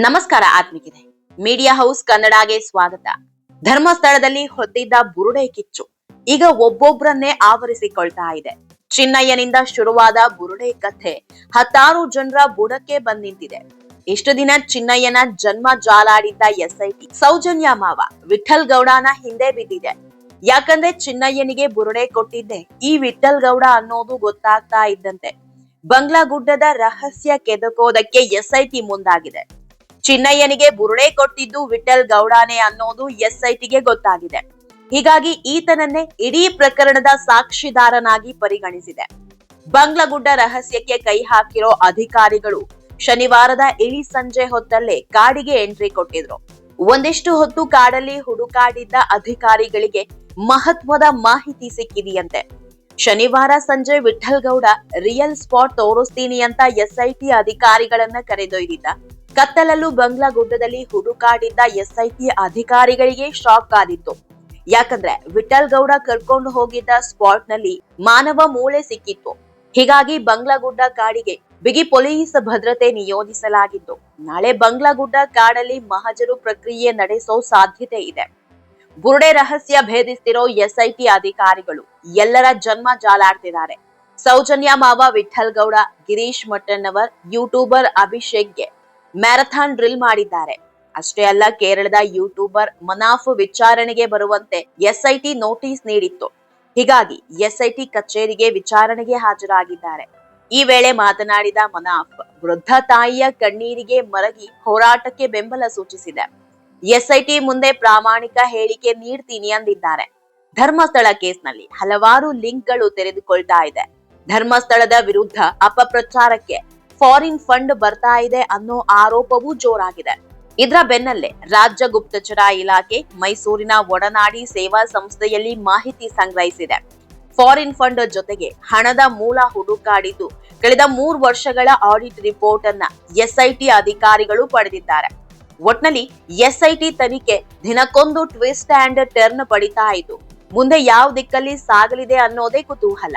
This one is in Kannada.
ನಮಸ್ಕಾರ ಆತ್ಮಿಕಿದೆ ಮೀಡಿಯಾ ಹೌಸ್ ಕನ್ನಡಗೆ ಸ್ವಾಗತ. ಧರ್ಮಸ್ಥಳದಲ್ಲಿ ಹೊತ್ತಿದ್ದ ಬುರುಡೆ ಕಿಚ್ಚು. ಈಗ ಒಬ್ಬೊಬ್ಬರನ್ನೇ ಆವರಿಸಿಕೊಳ್ತಾ ಇದೆ. ಚಿನ್ನಯ್ಯನಿಂದ ಶುರುವಾದ ಬುರುಡೆ ಕಥೆ ಹತ್ತಾರು ಜನರ ಬುಡಕ್ಕೆ ಬಂದ್ ನಿಂತಿದೆ ಇಷ್ಟು ದಿನ ಚಿನ್ನಯ್ಯನ ಜನ್ಮ ಜಾಲಾಡಿದ್ದ ಎಸ್ಐಟಿ ಸೌಜನ್ಯ ಮಾವ ವಿಠಲ್ ಗೌಡನ ಹಿಂದೆ ಬಿದ್ದಿದೆ. ಯಾಕಂದ್ರೆ ಚಿನ್ನಯ್ಯನಿಗೆ ಬುರುಡೆ ಕೊಟ್ಟಿದ್ದೆ. ಈ ವಿಠಲ್ ಗೌಡ ಅನ್ನೋದು ಗೊತ್ತಾಗ್ತಾ ಇದ್ದಂತೆ. ಬಂಗ್ಲಾ ಗುಡ್ಡದ ರಹಸ್ಯ ಕೆದಕೋದಕ್ಕೆ ಎಸ್ಐಟಿ ಮುಂದಾಗಿದೆ. ಚಿನ್ನಯ್ಯನಿಗೆ ಬುರುಡೆ ಕೊಟ್ಟಿದ್ದು ವಿಠಲ್ ಗೌಡಾನೆ ಅನ್ನೋದು ಎಸ್ಐಟಿಗೆ ಗೊತ್ತಾಗಿದೆ. ಹೀಗಾಗಿ ಈತನನ್ನೇ ಇಡೀ ಪ್ರಕರಣದ ಸಾಕ್ಷಿದಾರನಾಗಿ ಪರಿಗಣಿಸಿದೆ. ಬಂಗ್ಲಗುಡ್ಡ ರಹಸ್ಯಕ್ಕೆ ಕೈ ಹಾಕಿರೋ ಅಧಿಕಾರಿಗಳು ಶನಿವಾರದ ಇಳಿ ಸಂಜೆ ಹೊತ್ತಲ್ಲೇ ಕಾಡಿಗೆ ಎಂಟ್ರಿ ಕೊಟ್ಟಿದ್ರು. ಒಂದಿಷ್ಟು ಹೊತ್ತು ಕಾಡಲ್ಲಿ ಹುಡುಕಾಡಿದ್ದ ಅಧಿಕಾರಿಗಳಿಗೆ ಮಹತ್ವದ ಮಾಹಿತಿ ಸಿಕ್ಕಿದೆಯಂತೆ. ಶನಿವಾರ ಸಂಜೆ ವಿಠಲ್ ಗೌಡ ರಿಯಲ್ ಸ್ಪಾಟ್ ತೋರಿಸ್ತೀನಿ ಅಂತ ಎಸ್ಐಟಿ ಅಧಿಕಾರಿಗಳನ್ನ ಕರೆದೊಯ್ದಿದ್ದ. ಕತ್ತಲಲ್ಲೂ ಬಂಗ್ಲಾ ಗುಡ್ಡದಲ್ಲಿ ಹುಡುಕಾಡಿದ್ದ ಎಸ್ಐಟಿ ಅಧಿಕಾರಿಗಳಿಗೆ ಶಾಕ್ ಕಾದಿತ್ತು. ಯಾಕಂದ್ರೆ ವಿಠಲ್ ಗೌಡ ಕರ್ಕೊಂಡು ಹೋಗಿದ್ದ ಸ್ಪಾಟ್ನಲ್ಲಿ ಮಾನವ ಮೂಳೆ ಸಿಕ್ಕಿತ್ತು. ಹೀಗಾಗಿ ಬಂಗ್ಲಾಗುಡ್ಡ ಕಾಡಿಗೆ ಬಿಗಿ ಪೊಲೀಸ್ ಭದ್ರತೆ ನಿಯೋಜಿಸಲಾಗಿತ್ತು. ನಾಳೆ ಬಂಗ್ಲಾಗುಡ್ಡ ಕಾಡಲ್ಲಿ ಮಹಜರು ಪ್ರಕ್ರಿಯೆ ನಡೆಸೋ ಸಾಧ್ಯತೆ ಇದೆ. ಬುರುಡೆ ರಹಸ್ಯ ಭೇದಿಸ್ತಿರೋ ಎಸ್ಐಟಿ ಅಧಿಕಾರಿಗಳು ಎಲ್ಲರ ಜನ್ಮ ಜಾಲಾಡ್ತಿದ್ದಾರೆ. ಸೌಜನ್ಯ ಮಾವ ವಿಠಲ್ ಗೌಡ, ಗಿರೀಶ್ ಮಟ್ಟಣ್ಣವರ್, ಯೂಟ್ಯೂಬರ್ ಅಭಿಷೇಕ್ಗೆ ಮ್ಯಾರಥಾನ್ ಡ್ರಿಲ್ ಮಾಡಿದ್ದಾರೆ. ಅಷ್ಟೇ ಅಲ್ಲ, ಕೇರಳದ ಯೂಟ್ಯೂಬರ್ ಮನಾಫ್ ವಿಚಾರಣೆಗೆ ಬರುವಂತೆ ಎಸ್ಐಟಿ ನೋಟಿಸ್ ನೀಡಿತ್ತು. ಹೀಗಾಗಿ ಎಸ್ಐಟಿ ಕಚೇರಿಗೆ ವಿಚಾರಣೆಗೆ ಹಾಜರಾಗಿದ್ದಾರೆ. ಈ ವೇಳೆ ಮಾತನಾಡಿದ ಮನಾಫ್, ವೃದ್ಧ ತಾಯಿಯ ಕಣ್ಣೀರಿಗೆ ಮರಗಿ ಹೋರಾಟಕ್ಕೆ ಬೆಂಬಲ ಸೂಚಿಸಿದೆ. ಎಸ್ಐಟಿ ಮುಂದೆ ಪ್ರಾಮಾಣಿಕ ಹೇಳಿಕೆ ನೀಡ್ತೀನಿ ಅಂದಿದ್ದಾರೆ. ಧರ್ಮಸ್ಥಳ ಕೇಸ್ನಲ್ಲಿ ಹಲವಾರು ಲಿಂಕ್ಗಳು ತೆರೆದುಕೊಳ್ತಾ ಇದೆ. ಧರ್ಮಸ್ಥಳದ ವಿರುದ್ಧ ಅಪಪ್ರಚಾರಕ್ಕೆ ಫಾರಿನ್ ಫಂಡ್ ಬರ್ತಾ ಇದೆ ಅನ್ನೋ ಆರೋಪವೂ ಜೋರಾಗಿದೆ. ಇದರ ಬೆನ್ನಲ್ಲೇ ರಾಜ್ಯ ಗುಪ್ತಚರ ಇಲಾಖೆ ಮೈಸೂರಿನ ಒಡನಾಡಿ ಸೇವಾ ಸಂಸ್ಥೆಯಲ್ಲಿ ಮಾಹಿತಿ ಸಂಗ್ರಹಿಸಿದೆ. ಫಾರಿನ್ ಫಂಡ್ ಜೊತೆಗೆ ಹಣದ ಮೂಲ ಹುಡುಕಾಡಿದ್ದು ಕಳೆದ ಮೂರು ವರ್ಷಗಳ ಆಡಿಟ್ ರಿಪೋರ್ಟ್ ಅನ್ನ ಎಸ್ಐಟಿ ಅಧಿಕಾರಿಗಳು ಪಡೆದಿದ್ದಾರೆ. ಒಟ್ನಲ್ಲಿ ಎಸ್ಐಟಿ ತನಿಖೆ ದಿನಕ್ಕೊಂದು ಟ್ವಿಸ್ಟ್ ಅಂಡ್ ಟರ್ನ್ ಪಡಿತಾ ಇದ್ದು, ಮುಂದೆ ಯಾವ ದಿಕ್ಕಲ್ಲಿ ಸಾಗಲಿದೆ ಅನ್ನೋದೇ ಕುತೂಹಲ.